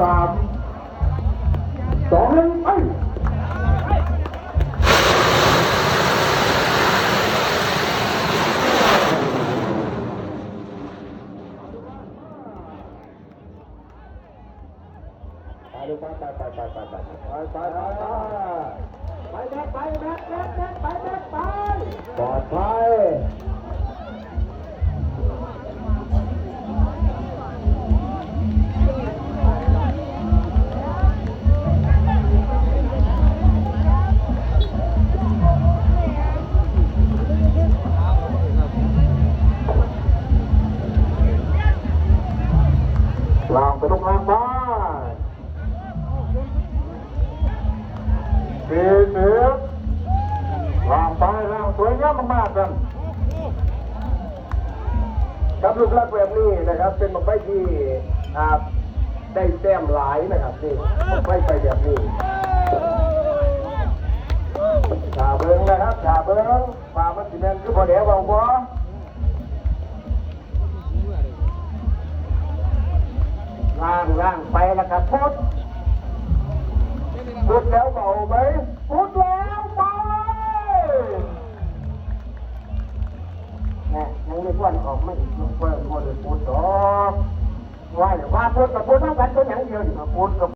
สามสองหนึ่งไปไปดูไปไปไปไปไปไปไปไปไปไปแม็กไปแม็กแม็กแม็กไปไปปลอดภัย ลางไปตรงกลางบ้านสี่สิบลางไปลางสวยงามมากๆกันครับรูปลักแบบนี้นะครับ เป็นบังไฟที่ได้แต้มหลายนะครับนี่บังไฟไปแบบนี้ชาเบิ้งนะครับชาเบิ้งปลามันสิแมนคือพอเดี๋ยวบอกว่างล่างไปแล้วครับพุทธพุทธแล้วเบาไหมพุทธแล้วเบาเลยนะยังไม่พ้นออกไม่อีกเพิ่มพ้นพูดต่อว่าเดี๋ยวว่าพุทธกับพุทธเท่ากันตัวอย่างเดียวดิมาพูดกับ